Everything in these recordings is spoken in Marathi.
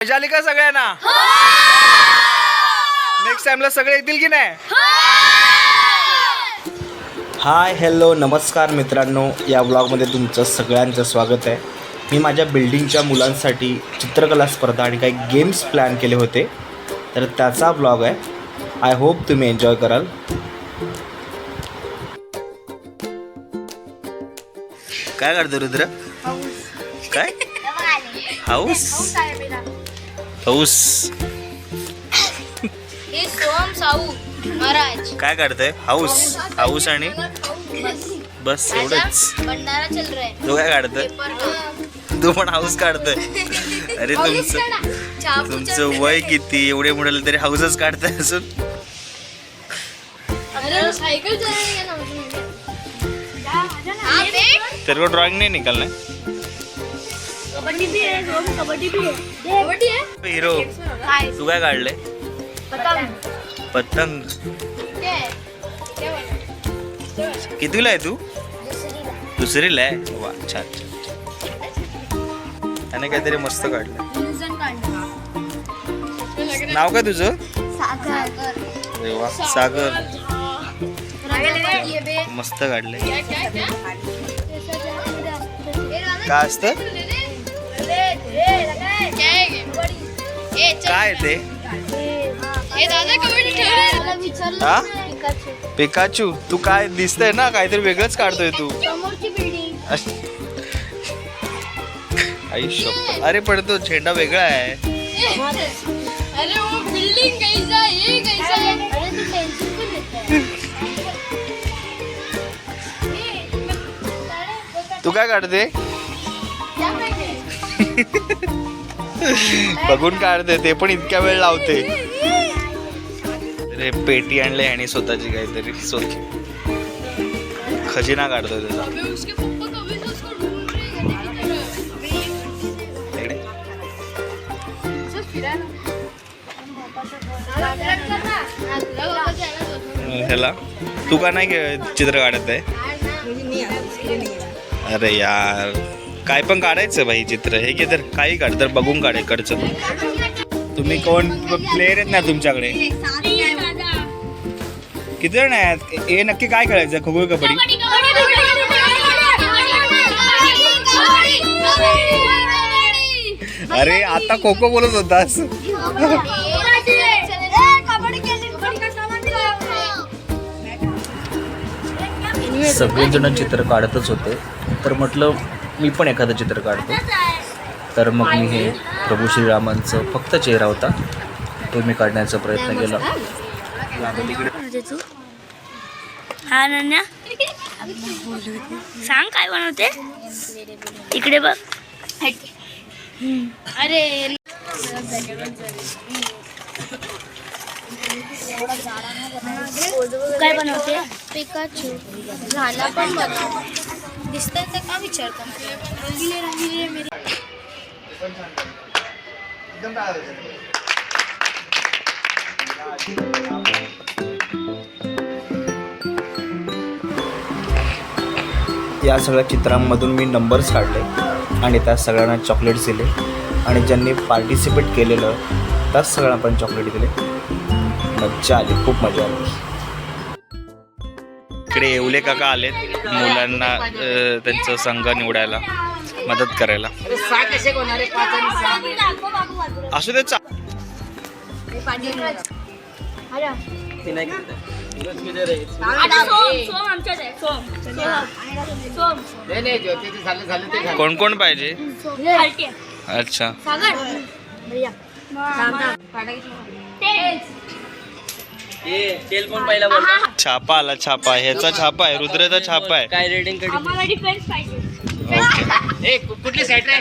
आली का सगळ्यांना? नेक्स्ट टाइमला सगळे येतील की नाही? हाय हॅलो नमस्कार मित्रांनो. या ब्लॉगमध्ये तुमचं सगळ्यांचं स्वागत आहे. मी माझ्या बिल्डिंगच्या मुलांसाठी चित्रकला स्पर्धा आणि काही गेम्स प्लॅन केले होते. तर त्याचा ब्लॉग आहे. आय होप तुम्ही एन्जॉय कराल. काय करतो रुद्र? काय? हाऊस हाऊस हे सोम साऊ महाराज. काय काढतंय हाऊस हाऊस आणि? बस. एवढंच. भंडारा चल रहा है. तू काय काढतोय? पेपर का? तू पण हाऊस काढतोय. अरे तुमचं तुमचं वय किती? एवढे मोठे तरी हाऊसच काढताय असून अरे चलाने का हाँ तेरे को ड्राइंग नहीं निकलना है कबड्डी भी है सोम कबड्डी भी है। कबड्डी है? हिरो काय? तू काय काढले। पतंग। पतंग। क्या है? क्या बना? कितीला आहे तू? दुसरीला दुसरीला आहे? वा छान छान त्याने काहीतरी मस्त काढलं. नाव काय तुझं? सागर. अरे वा सागर. मस्त काढलंय क्या क्या क्या काय असतं? काय ते? हे पिकाचू. तू काय दिसतंय ना काहीतरी वेगळंच काढतोय तू. समोरची बिल्डिंग अश- आई शप्पथ. अरे पण तो झेंडा वेगळा आहे. अरे वो बिल्डिंग कैसा ये कैसा है? अरे तू पेंसिल भी लेता है? तू काय काढते? क्या करते बघून काढते ते पण इतक्या वेळ लावते. अरे पेटी आणले आणि स्वतःची काहीतरी स्वतः खजिना काढतोय त्याचा हैं. ह्याला. तू का नाही चित्र काढत आहे. अरे यार. काय पण काढायचं भाई चित्र. हे की तर काही काढ तर बघून काढ इकडचं. तुम्ही कोण प्लेयर आहेत ना तुमच्याकडे? किती जण आहेत? हे नक्की काय खेळायचं खो खो कबड्डी? अरे आता खो खो बोलत होतास. सगळेजण चित्र काढतच होते. तर म्हटलं मी पण एखादं चित्र काढतो. तर मग मी हे प्रभू श्रीरामांचं फक्त चेहरा होता. तो मी काढण्याचा प्रयत्न केला. हा अनन्या सांग काय बनवते? इकडे बघ. अरे. काय बनवते? पिकाचू. झाला पण बघा दिसतंय तर का विचारता रंगीले रंगीले मेरे या सगळ्या चित्रांमधून मी नंबर्स काढले आणि त्या सगळ्यांना चॉकलेट्स दिले. आणि ज्यांनी पार्टिसिपेट केलेलं त्याच सगळ्यांना पण चॉकलेट दिले. मज्जा आली खूप मजा आली. इकडे येवले काका आलेत मुलांना त्यांचं संघ निवडायला मदत करायला असू दे कोण कोण पाहिजे छापा आला छापा. ह्याचा छापा. आहे रुद्राचा छापा आहे. काय रेटिंग आम्हाला डिफेन्स पाहिजे. ओके कुठली साईड रे.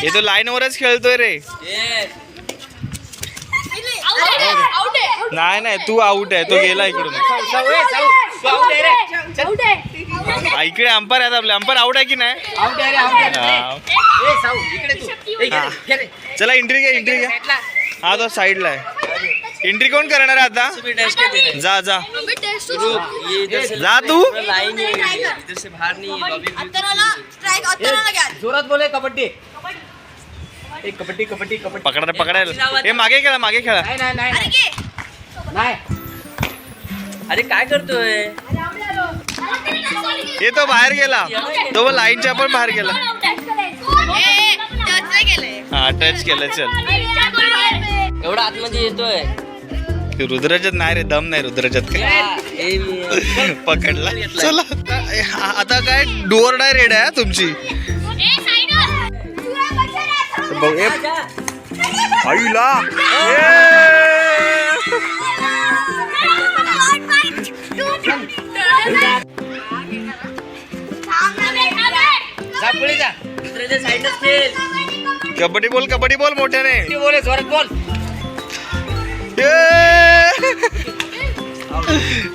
हे तो लाईन वरच खेळतोय रे. नाही नाही तू आउट आहे. तो गेला इकडून. इकडे अंपायर आहेत आपले. अंपायर आउट आहे की नाही? हा. हा. चला एंट्री घ्या एंट्री घ्या हा तो साईडला आहे एंट्री कोण करणार आहे आता जा जा जा तू लाइन इधर से बाहर नहीं लॉबी जोरात बोले कबड्डी एक कबड्डी कबड्डी कबड्डी पकडा पकडायला हे मागे खेळा मागे खेळा नाही नाही नाही नाही अरे काय करतोय हे तो बाहेर गेला तो लाईनच्या पण बाहेर गेला हा टच केलं चल. एवढा आतमध्ये येतोय. रुद्राच्यात नाही रे दम नाही रुद्राच्यात काय पकडला. चला. आता- काय डोअर डाय रेड आहे हा तुमची. आईला. जा पुढे जा. दुसऱ्याच्या साईडच कबड्डी बोल कबड्डी बोल मोठ्याने बोले जोरात बोल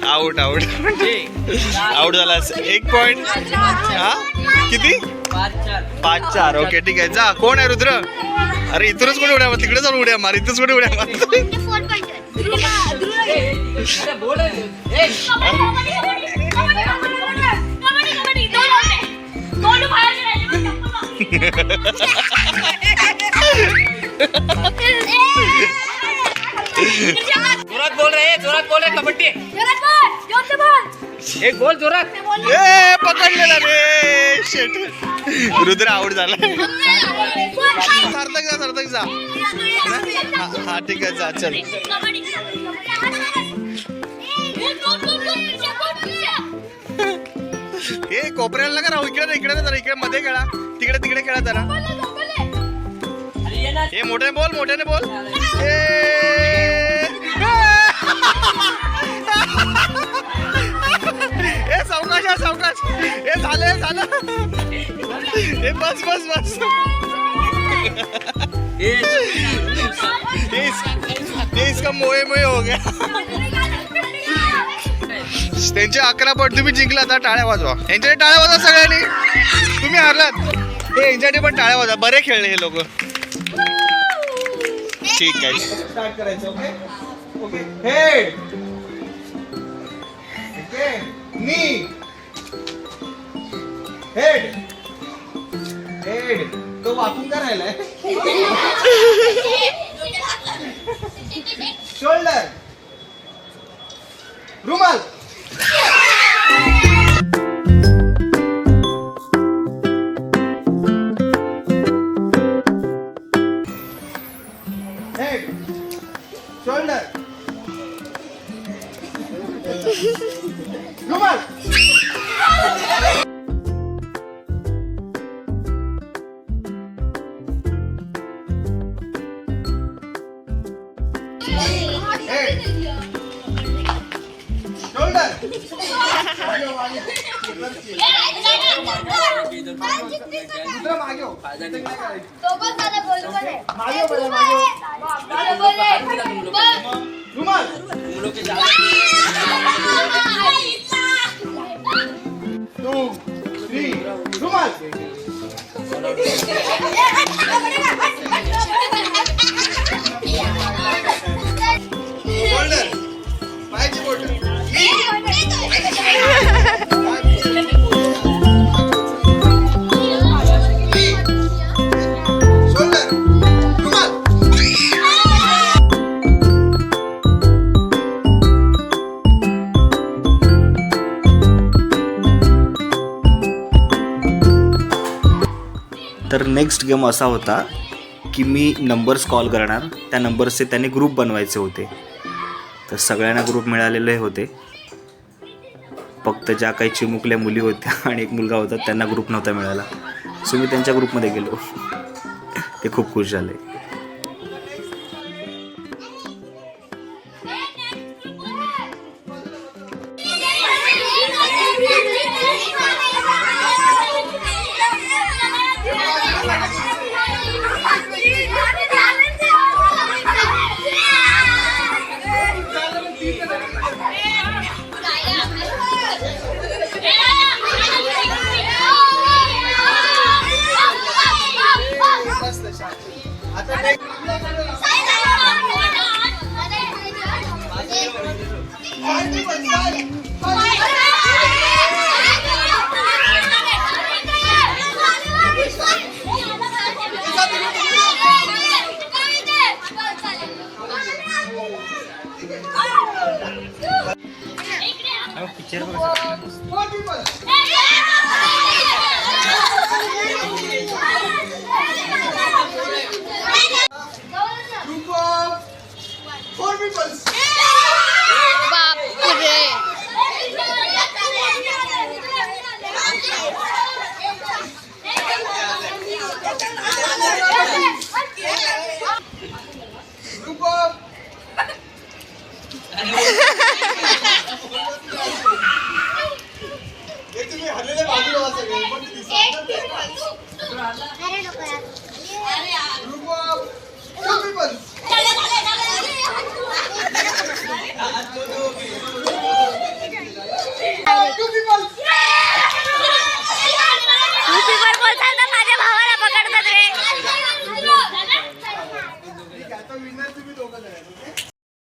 आउट आउट आउट झाला एक पॉइंट हा किती पाच चार ओके ठीक आहे जा कोण आहे रुद्र अरे इथूनच कोणी उड्या मार तिकडे जाऊन उड्या मार इथंच कोणी उड्या मार जोरात बोल रे जोरात बोल रे कबड्डी. एक बोल जोरात ए पकडलेला रे शेट रुद्र आउट झाला. सार्थक जा सार्थक जा. हा ठीक आहे जा चल. ए कोपऱ्याला नका राहू. इकडे इकडे जरा इकडे मध्ये खेळा. तिकडे तिकडे खेळा जरा. अरे ये ना हे मोठ्याने बोल मोठ्याने बोल. ए. ए सावकाश आहे, सावकाश. हे झालं हे झालं. हे बस बस बस. ये इसका मोहे मोहे हो गया. त्यांचे अकरा पॉईंट तुम्ही जिंकला आता टाळ्या वाजवा. यांच्याकडे टाळ्या वाजवा सगळ्यांनी. तुम्ही हारलात. हे यांच्यासाठी पण टाळ्या वाजवा. बरे खेळले हे लोक. ठीक आहे. स्टार्ट करायचं okay okay head okay knee head head तो वाकून का राहिलाय? शोल्डर रुमाल शोल्डर तर नेक्स्ट गेम असा होता की मी नंबर्स कॉल करणार. त्या नंबर्सचे त्यांनी ग्रुप बनवायचे होते. तर सगळ्यांना ग्रुप मिळालेले होते. फक्त ज्या काही चिमुकल्या मुली होत्या आणि एक मुलगा होता त्यांना ग्रुप नव्हता मिळाला. सो मी त्यांच्या ग्रुपमध्ये गेलो. ते खूप खुश झाले. Ha ha ha!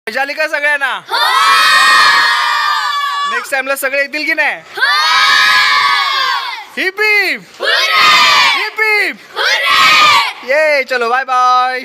मजा आली का सगळ्यांना? हो! नेक्स्ट टाइमला सगळे येतील की नाही? हिप हिप हिप हिप ये चलो बाय बाय.